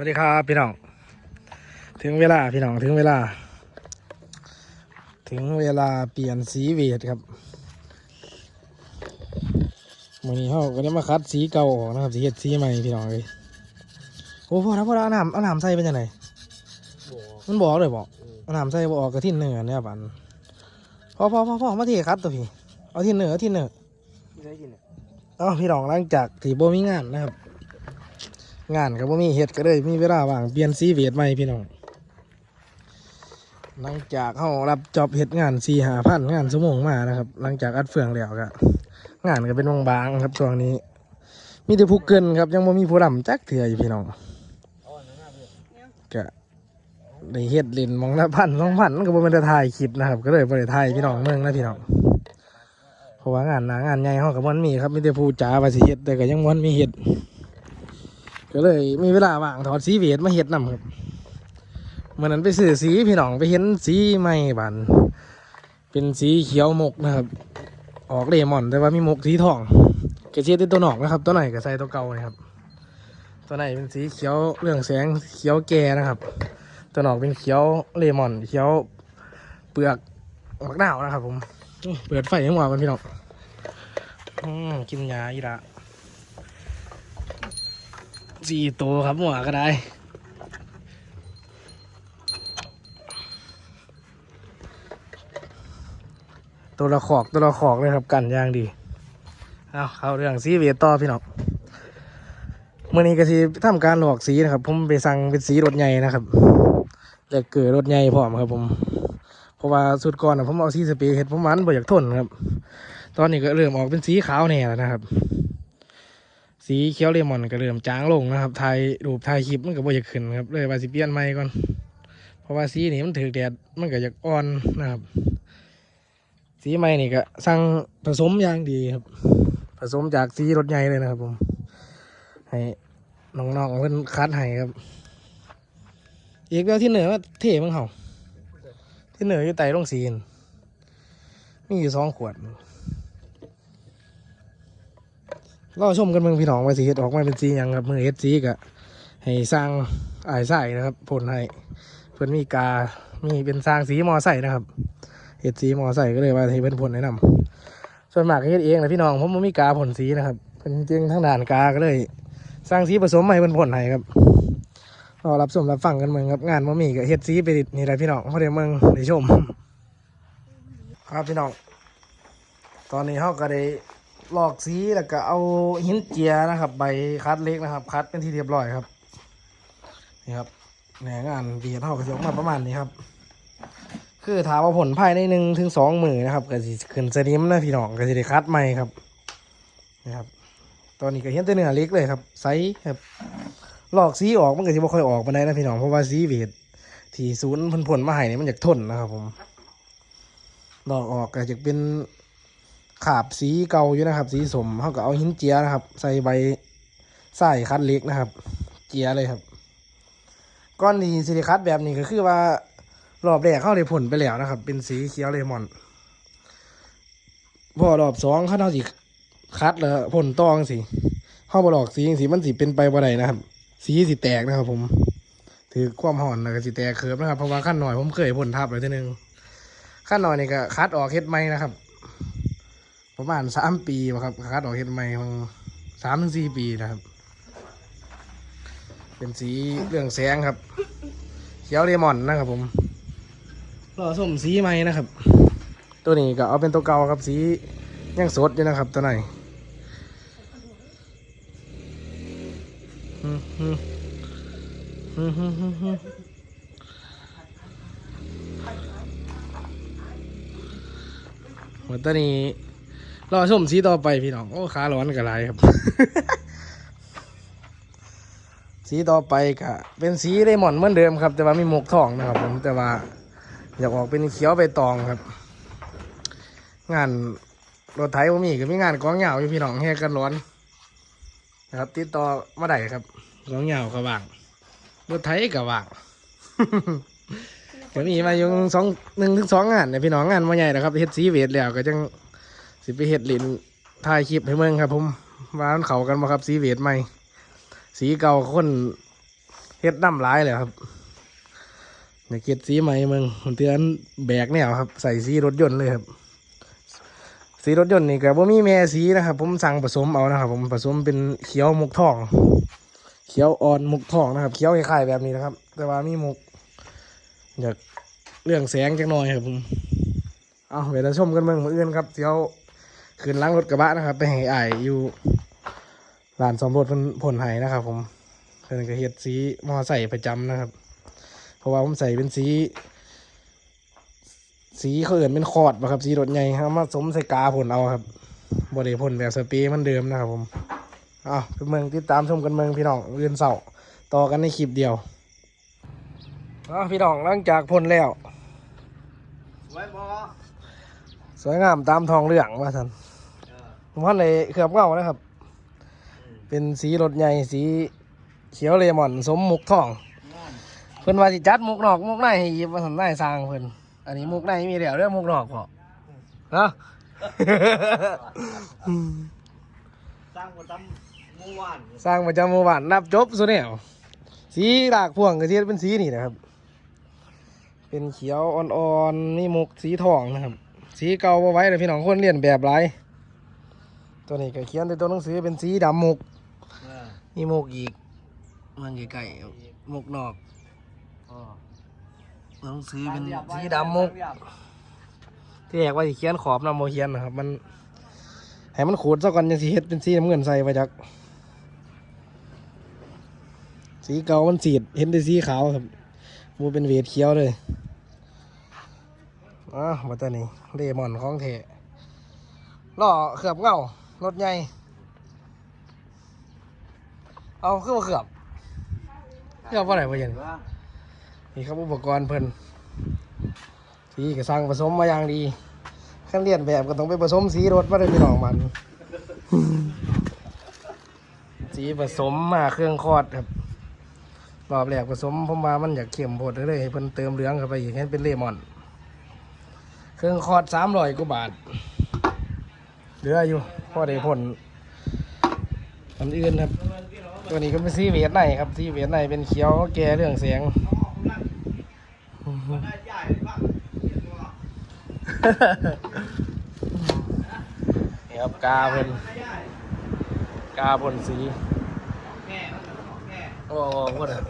วัสดีครับพี่น้อง ถึงเวลาพี่น้องถึงเวลา ถึงเวลาเปลี่ยนสีเวทครับวันนี้เขาก็ได้มาคัดสีเก่าออกนะครับสีเห็ดสีใหม่พี่น้องเลยโอ้พอแล้วพอแล้วเอาน้ำเอาน้ำใส่เป็นยังไงมันบอกเลยบอกเอาน้ำใส่บออกกระทินเนื้อเนี่ยบันพอพอพอพอมาเทคัดตัวพี่เอาทินเนื้อเอาทินเนื้อไม่ได้กินอะเอ้าพี่น้องหลังจากที่บ่มีงานนะครับ งานก็บ่มีเฮ็ดก็เลยมีเวลาว่างเปลี่ยนสีเวทใหม่พี่น้องหลังจากเฮารับจอบเฮ็ดงาน4 5พันงานชั่วโมงมานะครับ หลังจากอัดเฟืองแล้วก็งานก็เป็นวงบางครับช่วงนี้ มีแต่ผู้เกินครับ ยังบ่มีผู้นํจักเถื่ออยู่พี่น้องก็ได้เฮ็ดล่นมองละพันสองพันมันก็บ่แม่นแต่ถ่ายคลิปนะครับ ก็เลยบ่ได้ถ่ายพี่น้องเมืองนะพี่น้องเพราะว่างานหนางานใหญ่เขากับมันมีครับมีแต่ผู้จ๋าว่าสิเฮ็ดแต่ก็ยังมันมีเฮ็ด ก็เลยมีเวลาว่างถอดสีเวทมาเฮ็ดนํครับเมื่อนั้นไปซื้อสีพี่น้องไปเห็นสีใหม่บานเป็นสีเขียวมกนะครับ ออกเลมอน แต่ว่ามีมกสีทองกระเชียดตัวหนอกนะครับ ตัวไหนก็ใส่ตัวเก่านะครับ ตัวไหนเป็นสีเขียวเรื่องแสงเขียวแก่นะครับ ตัวหนอกเป็นเขียวเลมอน เขียวเปลือกมะนาวนะครับ ผมเปิดไฟให้หมดมันพี่น้องอืมกินยาอีละ สี่ตัวครับหมวก็ได้ตัวละขอกตัวละขอกเลยครับกันย่างดี เอาเข้าเรื่องสีเวทต่อพี่น้องเมื่อนี้ก็สีทำการหลอกสีนะครับ ผมไปสั่งเป็นสีรถใหญ่นะครับแลกเกิดรถใหญ่พร้อมครับ ผม เพราะว่าสุดก่อนนะผมเอาสีสเปรย์เห็ดผมมันบ่อยากทนครับ ตอนนี้ก็เริ่มออกเป็นสีขาวแน่แล้วนะครับ สีเขียวเลมอนก็เริ่มจางลงนะครับถ่ายรูปถ่ายคลิปมันก็บ่อยากขึ้นครับเลยว่าสิเปลี่ยนใหม่ก่อน เพราะว่าสีนี้มันถือแดดมันก็อยากอ่อนนะครับ สีใหม่นี่ก็สั่งผสมอย่างดีครับ ผสมจากสีรถใหญ่เลยนะครับ ผม ให้น้องๆเพิ่นคัดให้ครับ อีกแล้วที่เหนือว่าเท่มั้งเหรอที่เหนืออยู่ไต่ลงซีนมีอยู่สองขวด ก็ชมกันเมืองพี่น้องว่าสีเฮ็ดออกมาเป็นสียังครับมือเฮ็ดสีกะให้สร้างอายใส่นะครับผลให้เพื่อนมีกา มีเป็นสร้างสีมอใส่นะครับเฮ็ดสีมอใส่ก็เลยว่าให้เพื่อนผลแนะนำส่วนมากก็เฮ็ดเองนะพี่น้องผมมีกาผลสีนะครับเป็นจริงทั้งด่านกาก็เลย สร้างสีผสมให้เพื่อนผลให้ครับรอรับชมรับฟังกันเมืองครับงานมามีกับเฮ็ดซีไปนี่แหละพี่น้องพอเดี๋ยวเมืองได้ชม ครับพี่น้อง ตอนนี้เขาก็ได้ ลอกสีแล้วก็เอาหินเจียนะครับ ใบคัดเล็กนะครับ คัดเป็นที่เรียบร้อยครับนี่ครับแหนงานเบียดเขาก็จะออกมาประมาณนี้ครับ คือถามว่าผลภายในหนึ่งถึงสองมือนะครับก็สิขึ้นสนิมนะพี่น้องก็จะได้คัดใหม่ครับนี่ครับ ตอนนี้ก็เห็นแต่เนื้อเล็กเลยครับไซส์ครับหลอกสีออกมันก็สิบ่ค่อยออกมาได้นะพี่น้องเพราะว่าสีเวทที่ศูนย์เพ่นผลมาให้เนี่ยมันอยากทนนะครับผมหลอกออกก็จะเป็น ขาบสีเก่าอยู่นะครับ สีสมเขาก็เอาหินเจียนะครับ ใส่ใบใส่คัดเล็กนะครับ เจียเลยครับก้อนนี้สิริคัดแบบนี้ก็คือว่ารอบแรกเข้าได้ผลไปแล้วนะครับ เป็นสีเขียวเลมอนพอรอบสองเข้าเท่าสิคัดแล้วผลตองสิเข้าบลอกสีสีมันสีเป็นไปบ่ได้นะครับ สีสีแตกนะครับ ผม ถือความห่อนแล้วก็สีแตกเคิร์ฟนะครับเพราะว่าขั้นหน่อยผมเคยพ่นทับเลยทีนึงขั้นหน่อยนี่ก็คัดออกเฮ็ดไหมนะครับ ประมาณสามปีครับคัดออกเฮ็ดไหมมันสามถึงสี่ปีนะครับ เป็นสีเรื่องแสงครับ เขียวเลมอนนะครับผมรอส้มสีไหมนะครับ ตัวนี้ก็เอาเป็นตัวเก่าครับสียังสดอยู่นะครับ ตัวไหนอืมอืมอืมอืมอืมอืมเหมือนตอนนี้ รอชมสีต่อไปพี่น้อง โอ้ขาร้อนกับไรครับ สีต่อไปก็เป็นสีเลมอนเหมือนเดิมครับ แต่ว่ามีหมวกทองนะครับผมแต่ว่าอยากออกเป็นเขียวใบตองครับ งานรถไถผมมีก็มีงานกองเหยาอยู่พี่น้องแห่กันร้อนนะครับติดต่อมาได้ครับรองเหยาวก็ว่างรถไถก็ว่างก็มีมาอยู่สองหนึ่งถึงสองงานเนี่ยพี่น้องงานมาใหญ่นะครับเฮ็ดสีเวทแล้วก็จัง สิไปเฮ็ดลินถ่ายคลิปให้เมืองครับ ผมว่ามันเขากันบ่ครับ สีเวทใหม่ สีเก่าคนเฮ็ดน้ำร้ายเลยครับอยากเก็ดสีใหม่เมึงมันเตือนแบกแนวครับ ใส่สีรถยนต์เลยครับ สีรถยนต์นี่ก็บ่มีแม่สีนะครับ ผมสั่งผสมเอานะครับ ผมผสมเป็นเขียวมุกทอง เขียวอ่อนมุกทองนะครับ เขียวคล้ายๆแบบนี้นะครับ แต่ว่ามีมุกอยากเรื่องแสงจักหน่อยครับผมเอาไปเราชมกันเมืองมืออื่นครับเดี๋ยว ขึ้นล้างรถกระบะนะครับ ไปให้อายอยู่ร้านซ่อมรถเพิ่นผลไห้นะครับ ผมเพิ่นก็เฮ็ดสีมอใส่ประจำนะครับ เพราะว่าผมใส่เป็นสี สีเขาเอื่นเป็นคอร์ดป่ะครับ สีรถใหญ่ครับมาสมใส่กาผลเอาครับบริผลแบบสเปรย์มันเดิมนะครับผมอ้าวไปเมืองติดตามชมกันเมืองพี่น้องเรือนเสาร์ต่อกันในคลิปเดียวอ้าวพี่น้องหลังจากพ่นแล้วไว้บอสวยงามตามทองเรื่องว่าท่าน ผมว่าเลยเคลือบเงานะครับ เป็นสีรถใหญ่สีเขียวเลมอน สมมุกทอง เพิ่นว่าสิจัดมุกนอกมุกในให้หยิบมาสันได้สร้างเพิ่นอันนี้มุกในมีแล้วเรื่องมุกนอกพอเนาะสร้างมาตั้มเมื่อวานสร้างประจำหมู่บ้านนับจบสุดแนวสีดากพ่วงก็สิเป็นสีนี่นะครับ เป็นเขียวอ่อนๆมีมุกสีทองนะครับ สีเก่าบ่ไว้เลยพี่น้องคนเรียนแบบหลาย ตัวนี้ก็เขียนในตัวหนังสือเป็นสีดำมุกมีมุกอีก มันไก่ๆมุกนอกตัวหนังสือเป็นสีดำมุกที่แรกว่าสิเขียนขอบนำโมเขียนนะครับ มันให้มันขูดซะก่อนยังสีเฮ็ดเป็นสีน้ำเงินใส่ไปจัก สีเก่ามันสีดเห็นแต่สีขาวครับมูเป็นเวทเขียวเลยอะมาตอนนี้เลมอนของเทล่อเขือบเงา รถใหญ่เอาขึ้นมาเขือบเขือบว่าไหนวะยันนี่ครับอุปกรณ์เพิ่นสีก็สร้างผสมมาอย่างดีขั้นเรียนแบบก็ต้องไปผสมสีรถมาเลยพี่น้องมัน สีผสมมาเครื่องคอดครับรอบแรกผสมผมว่ามันอยากเข้มโพดเลยให้เพิ่นเติมเหลืองเข้าไปอีกให้เป็นเลมอน เครื่องคอดสามร้อยกว่าบาทเหลืออยู่ อได้ผลอันอื่นครับ ตัวนี้ก็เป็นสีเวียดในครับสีเวียดในเป็นเขียวแก่เรื่องเสียงนี่ครับกาเพิ่นกาบนสีโอ้โหพูดอะ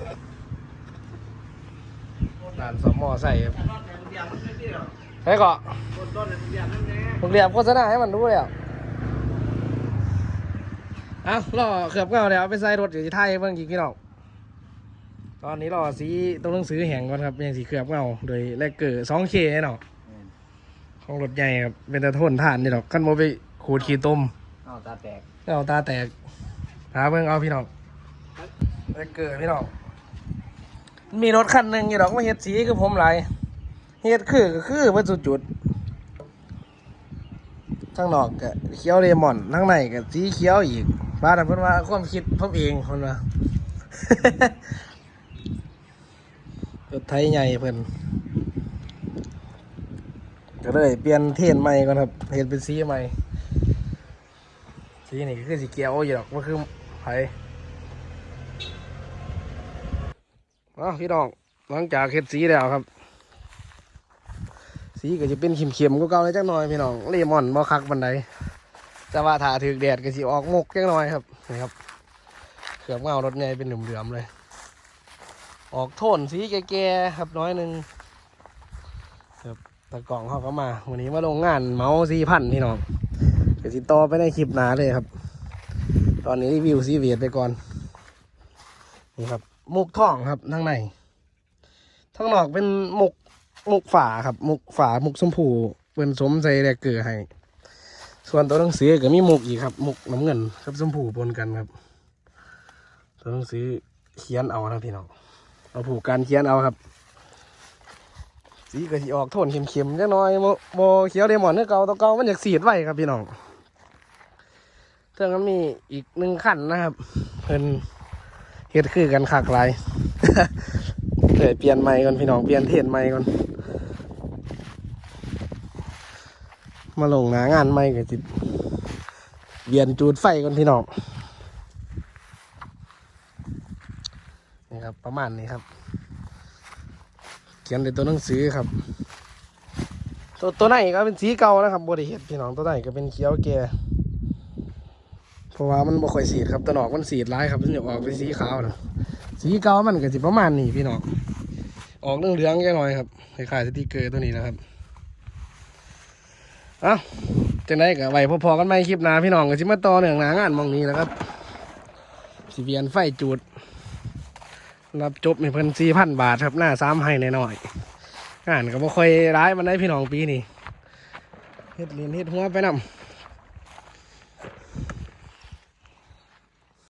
ด่านสมอใส่ครับใช่ก่อผมเรียบโฆษณาให้มันรู้เลยอะ เอาล่อเขือบเงาเดี๋ยวเอาไปใส่รถอยู่ที่ไทยเบิ่งกี่กิโลตอนนี้รอสีต้องหนังสือแห่งก่อนครับยังสีเขือบเงาโดยแลกเกอร์สองเคเนาะของรถใหญ่ครับเป็นตะทนทานนี่หรอกขั้นโมไปขูดขี้ต้มอ้าวตาแตกเอาตาแตกหาเบิ่งเอาพี่น้องไปเกิดพี่น้องมีรถคันหนึ่งอยู่ดอกมาเฮ็ดสีคือผมหลายเฮ็ดคือก็คือเพิ่นสุดจุดทั้งนอกก็เขียวเลมอนทั้งในก็สีเขียวอีก บ้านเพิ่นว่าความคิดผมเองเพิ่นว่า รถไทยใหญ่เพิ่นก็เลยเปลี่ยนเทนใหม่ก่อนครับเห็นเป็นสีใหม่สีนี่ก็คือสีเขียวอยู่หรอกมันคือไผ่อ๋อพี่น้องหลังจากเห็ดสีแล้วครับ สีก็จะเป็นเข็มๆก็เก่าเลยจักหน่อยพี่น้องเลมอนบ่คักบันได แต่ว่าถ้าถือแดดก็สิออกมกจักหน่อยครับนี่ครับเขือบเงารถใหญ่เป็นเหลื่อมๆเลย ออกโทนสีแก่ๆครับน้อยหนึ่งครับตะกล่องเขาก็มา วันนี้มาลงงานเมาส์สี่พันพี่น้องเดี๋ยวติดต่อไปในคลิปหนาเลยครับ ตอนนี้รีวิวซีเวียดไปก่อนนี่ครับมุกท่องครับทั้งในทั้งนอกเป็นมุกมุกฝาครับ มุกฝามุกชมพูเป็นสมใส่แรกเกลือให้ ส่วนตัวหนังสือก็มีมุกอีกครับ มุกน้ำเงินกับชมพูปนกันครับ ตัวหนังสือเขียนเอานะพี่น้องเอาผูกการเขียนเอาครับ สีก็สิออกโทนเข็มๆจักหน่อยโมโมเขียวเลมอนเนื้อเก่าตัวเก่ามันอยากสีดไว้ครับพี่น้องเรื่องนั้นมีอีกหนึ่งขั้นนะครับ เพิ่นเฮ็ดคือกันคักหลาย เดี๋ยวเปลี่ยนใหม่ก่อนพี่น้องเปลี่ยนเทนใหม่ก่อน มาลงหนางานใหม่ก็จิเปลี่ยนจูดไฟก่อนพี่น้องนี่ครับ ประมาณนี้ครับ เขียนในตัวหนังสือครับ ตัวตัวไหนก็เป็นสีเก่านะครับบริเห็ดพี่น้องตัวไหนก็เป็นเขียวแก่เพราะว่ามันบ่ค่อยสีดครับตัวหนอกมันสีดร้ายครับมันจะออกเป็นสีขาวนะสีเก่ามันก็สิประมาณนี้พี่น้องออกเหลืองแค่หน่อยครับคล้ายๆสติกเกอร์ตัวนี้นะครับ เอ้าจังได้กับไว้พอๆกันไหมคลิปหน้าพี่น้องก็ชิมาต่อเนื่องหนางานมองนี้นะครับสิเวียนไฟจูด รับจบในเพิ่นสี่พันบาทครับหน้าซ้ำให้หน่อยงานก็บ่ค่อยร้ายมันได้พี่น้องปีนี้เฮ็ดเลียนเฮ็ดหัวไปนำ